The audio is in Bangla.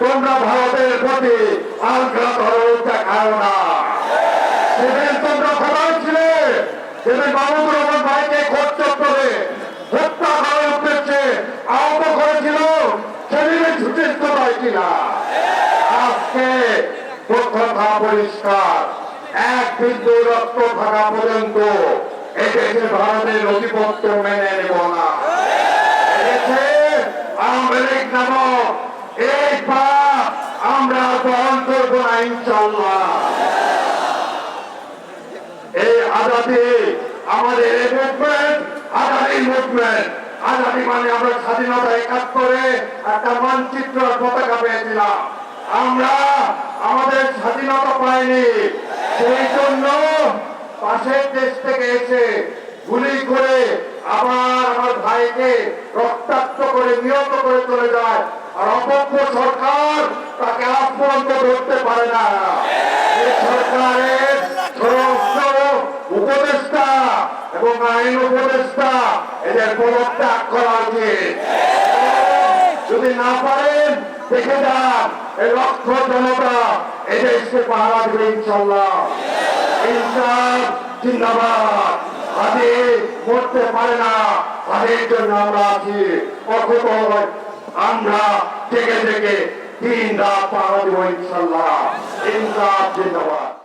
তোমরা ভারতের প্রতি আলগা ধরো, দেখাও না। সেদিন তোমরা সবাই ছিলে সেদিন মাহমুদুর রহমান ভাইকে খোঁজ চত্বরে হত্যা করার উদ্দেশ্যে আহত করেছিল, সেদিনে আজকে পরিষ্কার। এক বিন্দু রক্ত থাকা পর্যন্ত এদেশে ভারতের নথিপত্র মেনে নেব না। এদেশে নামক এই পাপ আমরা গ্রহণ করব না ইনশাল্লাহ এই আজাদি আমাদের মুভমেন্ট আজাদি মুভমেন্ট আজাদি মানে আমরা স্বাধীনতা একাত্তরে একটা মানচিত্র পতাকা পেয়েছিলাম। আমরা আমাদের স্বাধীনতা পাইনি। সেই জন্য পাশের দেশ থেকে এসে গুলি করে আবার আমার ভাইকে করে নিহত করে চলে যায়। আর অপক্ষ সরকার তাকে আজ পর্যন্ত ধরতে পারে না। সরকারের উপদেষ্টা এবং আইন উপদেষ্টা এদের পদত্যাগ করা উচিত। যদি না পারেন, দেখে যান এই লক্ষ জনতা এদেশকে পাহারা দেবে ইনশাল্লাহ ইনসাফ জিন্দাবাদ। আজে করতে পারে না। তাদের জন্য আমরা আছি আমরা থেকে জেগে দিন রাত পাহাড় ইনশাল্লাহ ইনসাফ জিন্দাবাদ।